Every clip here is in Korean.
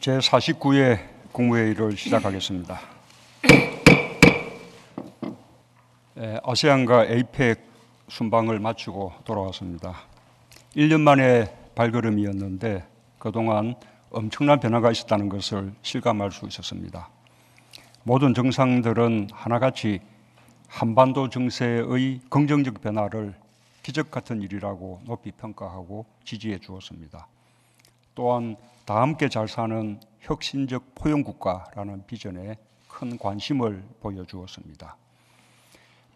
제 49회 국무회의를 시작하겠습니다. 에, 아세안과 에이펙 순방을 마치고 돌아왔습니다. 1년 만에 발걸음이었는데 그동안 엄청난 변화가 있었다는 것을 실감할 수 있었습니다. 모든 정상들은 하나같이 한반도 정세의 긍정적 변화를 기적 같은 일이라고 높이 평가하고 지지해 주었습니다. 또한 다 함께 잘 사는 혁신적 포용 국가라는 비전에 큰 관심을 보여주었습니다.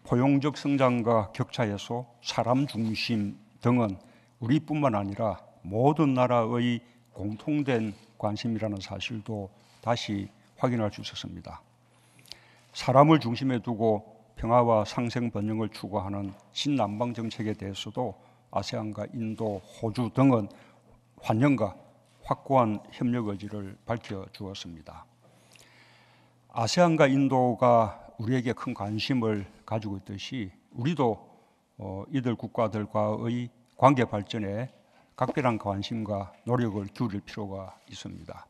포용적 성장과 격차 해소, 사람 중심 등은 우리뿐만 아니라 모든 나라의 공통된 관심이라는 사실도 다시 확인할 수 있었습니다. 사람을 중심에 두고 평화와 상생 번영을 추구하는 신남방 정책에 대해서도 아세안과 인도, 호주 등은 환영과 확고한 협력 의지를 밝혀 주었습니다. 아세안과 인도가 우리에게 큰 관심을 가지고 있듯이 우리도 어, 이들 국가들과의 관계 발전에 각별한 관심과 노력을 기울일 필요가 있습니다.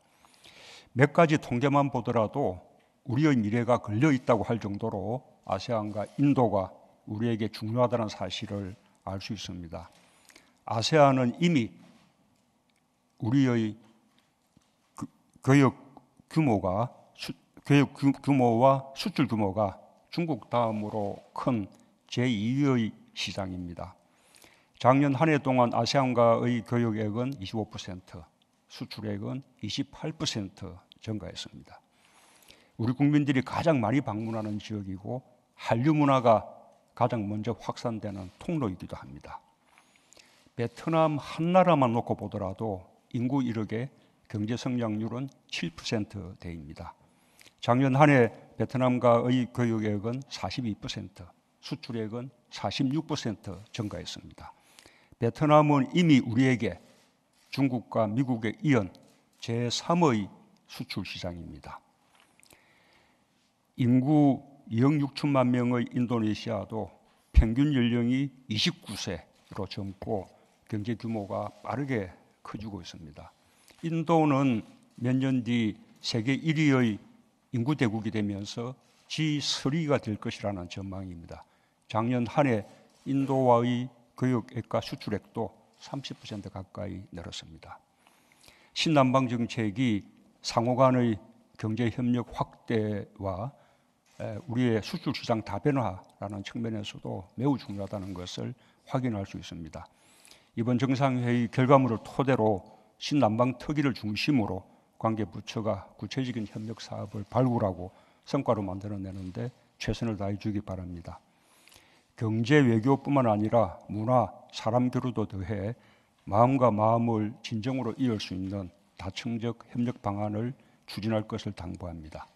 몇 가지 통계만 보더라도 우리의 미래가 걸려 있다고 할 정도로 아세안과 인도가 우리에게 중요하다는 사실을 알 수 있습니다. 아세안은 이미 우리의 그 교육 규모가 교육 규모와 수출 규모가 중국 다음으로 큰 제2의 시장입니다. 작년 한 해 동안 아세안과의 교육액은 25%, 수출액은 28% 증가했습니다. 우리 국민들이 가장 많이 방문하는 지역이고 한류 문화가 가장 먼저 확산되는 통로이기도 합니다. 베트남 한 나라만 놓고 보더라도 인구 1억에 경제 성장률은 7%대입니다. 작년 한 해 베트남과의 교육액은 42%, 수출액은 46% 증가했습니다. 베트남은 이미 우리에게 중국과 미국에 이은 제3의 수출 시장입니다. 인구 2억 6천만 명의 인도네시아도 평균 연령이 29세로 젊고 경제 규모가 빠르게 커지고 있습니다. 인도는 몇 년 뒤 세계 1위의 인구 대국이 되면서 G3가 될 것이라는 전망입니다. 작년 한 해 인도와의 교육액과 수출액도 30% 가까이 늘었습니다. 신남방 정책이 상호 간의 경제 협력 확대와 우리의 수출 시장 다변화라는 측면에서도 매우 중요하다는 것을 확인할 수 있습니다. 이번 정상회의 결과물을 토대로 신남방 특위를 중심으로 관계 부처가 구체적인 협력 사업을 발굴하고 성과로 만들어내는데 최선을 다해 주기 바랍니다. 경제 외교뿐만 아니라 문화, 사람 교류도 더해 마음과 마음을 진정으로 이을 수 있는 다층적 협력 방안을 추진할 것을 당부합니다.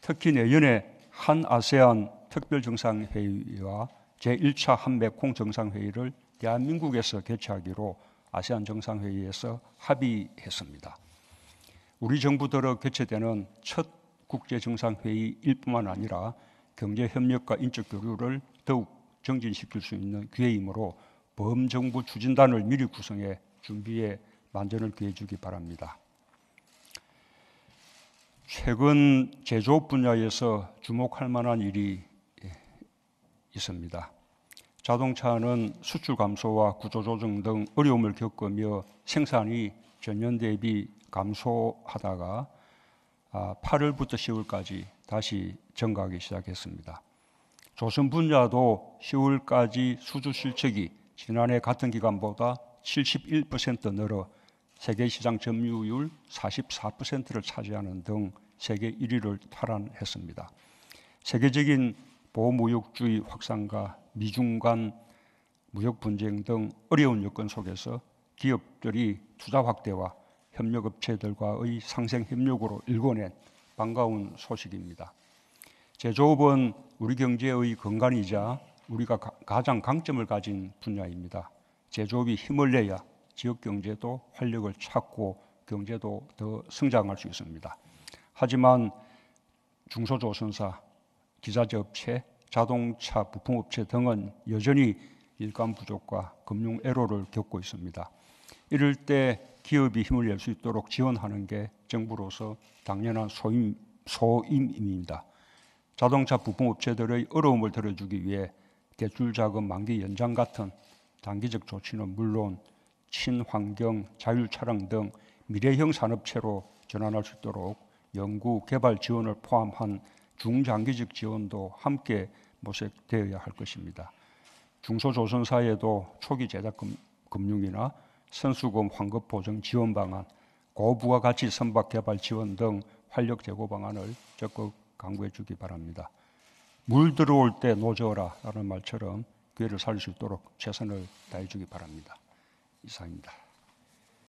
특히 내년에 한 아세안 특별 정상회의와 제1차 한메콩 정상회의를 대한민국에서 개최하기로 아세안 정상회의에서 합의했습니다. 우리 정부 들어 개최되는 첫 국제 정상회의일 뿐만 아니라 경제 협력과 인적 교류를 더욱 정진시킬 수 있는 기회이므로 범정부 추진단을 미리 구성해 준비에 만전을 기해 주기 바랍니다. 최근 제조업 분야에서 주목할 만한 일이 있습니다. 자동차는 수출 감소와 구조 조정 등 어려움을 겪으며 생산이 전년 대비 감소하다가 8월부터 아, 10월까지 다시 증가하기 시작했습니다. 조선 분야도 10월까지 수주 실적이 지난해 같은 기간보다 71% 늘어 세계 시장 점유율 44%를 차지하는 등 세계 1위를 탈환했습니다. 세계적인 보호무역주의 확산과 미중 간 무역 분쟁 등 어려운 여건 속에서 기업들이 투자 확대와 협력업체들과의 상생 협력으로 일궈낸 반가운 소식입니다. 제조업은 우리 경제의 근간이자 우리가 가장 강점을 가진 분야입니다. 제조업이 힘을 내야 지역 경제도 활력을 찾고 경제도 더 성장할 수 있습니다. 하지만 중소조선사, 기자재업체, 자동차 부품업체 등은 여전히 일감 부족과 금융 애로를 겪고 있습니다. 이럴 때 기업이 힘을 낼 수 있도록 지원하는 게 정부로서 당연한 소임, 소임입니다. 자동차 부품업체들의 어려움을 덜어주기 위해 대출 자금 만기 연장 같은 단기적 조치는 물론 친환경 자율 차량 등 미래형 산업체로 전환할 수 있도록 연구 개발 지원을 포함한 중장기적 지원도 함께 모색되어야 할 것입니다. 중소조선사에도 초기 제작 금- 금융이나 선수금 환급 보증 지원 방안, 고부가 가치 선박 개발 지원 등 활력 제고 방안을 적극 강구해 주기 바랍니다. 물 들어올 때 노저어라라는 말처럼 기회를 살릴 수 있도록 최선을 다해 주기 바랍니다. 이상입니다.